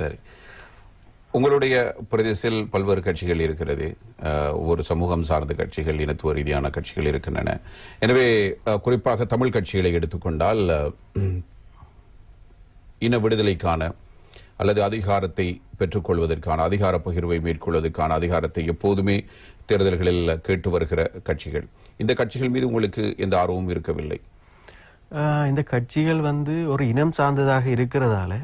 சரி. உங்களுடைய பிரதேசத்தில் பல்வேறு கட்சிகள் இருக்கிறது. ஒரு சமூகம் சார்ந்த கட்சிகள் இனத்துவ ரீதியான கட்சிகள் இருக்கின்றன. எனவே குறிப்பாக தமிழ் கட்சிகளை எடுத்துக்கொண்டால் இன விடுதலைக்கான அல்லது அதிகாரத்தை பெற்றுக்கொள்வதற்கான அதிகார பகிர்வை மேற்கொள்வதற்கான அதிகாரத்தை எப்போதுமே தேர்தல்களில் கேட்டு வருகிற கட்சிகள். இந்த கட்சிகள் மீது உங்களுக்கு எந்த ஆர்வமும் இருக்கவில்லை? இந்த கட்சிகள் வந்து ஒரு இனம் சார்ந்ததாக இருக்கிறதால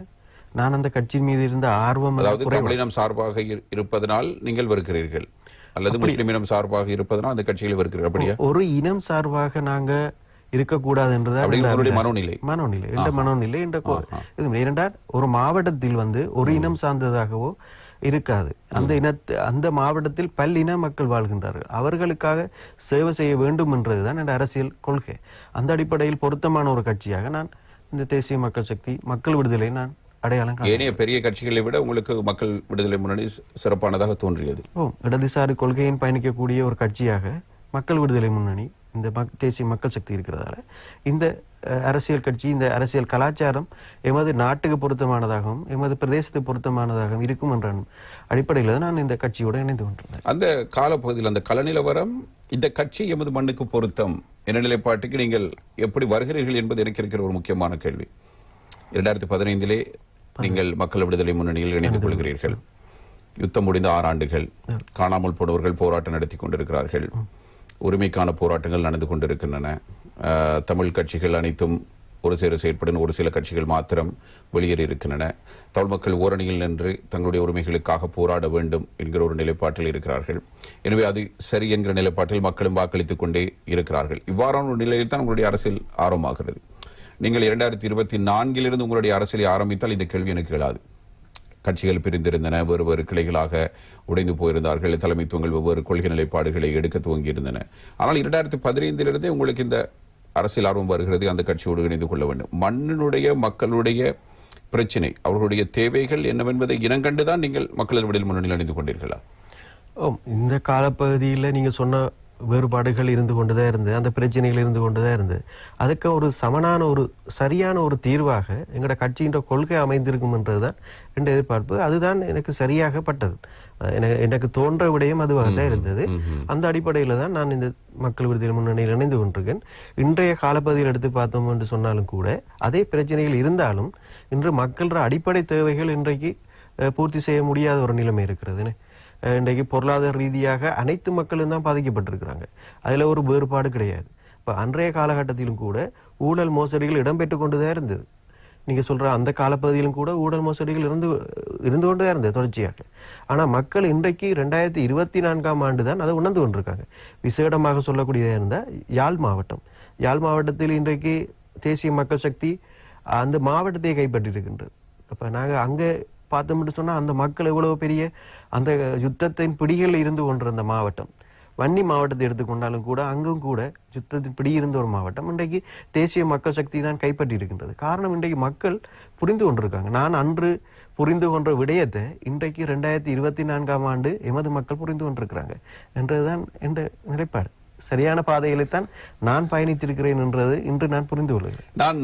நான் அந்த கட்சியின் மீது இருந்த ஆர்வம் அதாவது தமிழினம் சார்பாக இரு- இருப்பதனால் நீங்கள் வெறுக்கிறீர்கள் அல்லது முஸ்லிம் இனம் சார்பாக இருப்பதனால் அந்த கட்சிகளை வெறுக்கிறீர்கள் அப்படியா? ஒரு இனம் சார்பாக நாங்க இருக்கக்கூடாது அபிலாஷை. மனோநிலை. மனோநிலை. என்ற மனோநிலை என்ற இரண்டார் ஒரு மாவட்டத்தில் வந்து ஒரு இனம் சார்ந்ததாகவோ இருக்காது. அந்த இனத்து அந்த மாவட்டத்தில் பல்லின மக்கள் வாழ்கின்றார்கள். அவர்களுக்காக சேவை செய்ய வேண்டும் என்றதுதான் என்ற அரசியல் கொள்கை. அந்த அடிப்படையில் பொருத்தமான ஒரு கட்சியாக நான் இந்த தேசிய மக்கள் சக்தி மக்கள் விடுதலை நான் அடையாளம். ஏனைய பெரிய கட்சிகளை விட உங்களுக்கு மக்கள் விடுதலை முன்னணி சிறப்பானதாக தோன்றியது. ஓ இடதுசாரி கொள்கையின் பயணிக்கக்கூடிய ஒரு கட்சியாக மக்கள் விடுதலை முன்னணி இந்த தேசிய மக்கள் சக்தி இருக்கிறதால இந்த அரசியல் கட்சி இந்த அரசியல் கலாச்சாரம் எமது நாட்டுக்கு பொருத்தமானதாகவும் எமது பிரதேசத்துக்கு பொருத்தமானதாகவும் இருக்கும் என்ற அடிப்படையில் தான் நான் இந்த கட்சியோடு இணைந்து கொண்டிருந்தேன். அந்த காலப்பகுதியில் அந்த கலநிலவரம் இந்த கட்சி எமது மண்ணுக்கு பொருத்தம் என்ற நிலைப்பாட்டுக்கு நீங்கள் எப்படி வருகிறீர்கள் என்பது எனக்கு இருக்கிற ஒரு முக்கியமான கேள்வி. இரண்டாயிரத்தி பதினைந்திலே நீங்கள் மக்கள் விடுதலை முன்னணியில் இணைந்து கொள்கிறீர்கள். யுத்தம் முடிந்த ஆறு ஆண்டுகள் காணாமல் போனவர்கள் போராட்டம் நடத்தி கொண்டிருக்கிறார்கள். உரிமைக்கான போராட்டங்கள் நடந்து கொண்டிருக்கின்றன. தமிழ் கட்சிகள் அனைத்தும் ஒரு சேர செயற்படும் ஒரு சில கட்சிகள் மாத்திரம் வெளியேறி இருக்கின்றன. தமிழ் மக்கள் ஓரணியில் நின்று தங்களுடைய உரிமைகளுக்காக போராட வேண்டும் என்கிற ஒரு நிலைப்பாட்டில் இருக்கிறார்கள். எனவே அது சரி என்கிற நிலைப்பாட்டில் மக்களும் வாக்களித்துக் கொண்டே இருக்கிறார்கள். இவ்வாறான ஒரு நிலையில் தான் உங்களுடைய அரசியல் ஆரம்பமாகிறது. நீங்கள் இரண்டாயிரத்தி இருபத்தி நான்கிலிருந்து உங்களுடைய அரசியலை ஆரம்பித்தால் இந்த கேள்வி எனக்கு எழாது. கட்சிகள் பிரிந்திருந்தன வெவ்வேறு கிளைகளாக உடைந்து போயிருந்தார்கள் தலைமைத்துவங்கள் வெவ்வேறு கொள்கை நிலைப்பாடுகளை எடுக்க துவங்கியிருந்தன. ஆனால் இரண்டாயிரத்தி பதினைந்திலிருந்தே உங்களுக்கு இந்த அரசியல் ஆர்வம் வருகிறது அந்த கட்சியோடு இணைந்து கொள்ள வேண்டும். மண்ணினுடைய மக்களுடைய பிரச்சினை அவர்களுடைய தேவைகள் என்னவென்பதை இனங்கண்டுதான் நீங்கள் மக்களின் விடல் முன்னணியில் அணிந்து கொண்டீர்களா? ஓ இந்த காலப்பகுதியில் நீங்கள் சொன்ன வேறுபாடுகள் இருந்து கொண்டுதான் இருந்தது அந்த பிரச்சனைகள் இருந்து கொண்டுதான் இருந்தது அதுக்கு ஒரு சமனான ஒரு சரியான ஒரு தீர்வாக எங்களோட கட்சியின் கொள்கை அமைந்திருக்கும் என்றதுதான் என்ற எதிர்பார்ப்பு. அதுதான் எனக்கு சரியாக பட்டது எனக்கு தோன்ற விடயம் அதுவாக தான் இருந்தது. அந்த அடிப்படையில் தான் நான் இந்த மக்கள் விடுதலை முன்னணியில் இணைந்து கொண்டிருக்கேன். இன்றைய காலப்பகுதியில் எடுத்து பார்த்தோம் என்று சொன்னாலும் கூட அதே பிரச்சனைகள் இருந்தாலும் இன்று மக்களோட அடிப்படை தேவைகள் இன்றைக்கு பூர்த்தி செய்ய முடியாத ஒரு நிலைமை இருக்கிறதுன்னு இன்றைக்கு பொருளாதார ரீதியாக அனைத்து மக்களும் தான் பாதிக்கப்பட்டிருக்கிறாங்க. அதில் ஒரு வேறுபாடு கிடையாது. இப்போ அன்றைய காலகட்டத்திலும் கூட ஊழல் மோசடிகள் இடம்பெற்று கொண்டுதான் இருந்தது. நீங்கள் சொல்கிற அந்த காலப்பகுதியிலும் கூட ஊழல் மோசடிகள் இருந்து இருந்து கொண்டுதான் இருந்தது தொடர்ச்சியாக. ஆனால் மக்கள் இன்றைக்கு ரெண்டாயிரத்தி இருபத்தி நான்காம் ஆண்டு தான் அதை உணர்ந்து கொண்டிருக்காங்க. விசேடமாக சொல்லக்கூடியதாக இருந்தால் யாழ் மாவட்டம். யாழ் மாவட்டத்தில் இன்றைக்கு தேசிய மக்கள் சக்தி அந்த மாவட்டத்தை கைப்பற்றியிருக்கின்றது. அப்போ நாங்கள் அங்கே பார்த்தோம்னு சொன்னால் அந்த மக்கள் எவ்வளோ பெரிய அந்த யுத்தத்தின் பிடிகளில் இருந்து கொண்டிருந்த மாவட்டம். வன்னி மாவட்டத்தை எடுத்துக்கொண்டாலும் கூட அங்கும் கூட யுத்தத்தின் பிடி இருந்த ஒரு மாவட்டம். இன்றைக்கு தேசிய மக்கள் சக்தி தான் கைப்பற்றி இருக்கின்றது. காரணம் இன்றைக்கு மக்கள் புரிந்து கொண்டிருக்காங்க. நான் அன்று புரிந்து கொண்ட விடயத்தை இன்றைக்கு ரெண்டாயிரத்தி இருபத்தி நான்காம் ஆண்டு எமது மக்கள் புரிந்து கொண்டிருக்கிறாங்க. என்றதுதான் என்ற நிலைப்பாடு. சரியான பாதைகளைத்தான் நான் பயணித்திருக்கிறேன் என்றது இன்று நான் புரிந்து கொள்கிறேன். நான்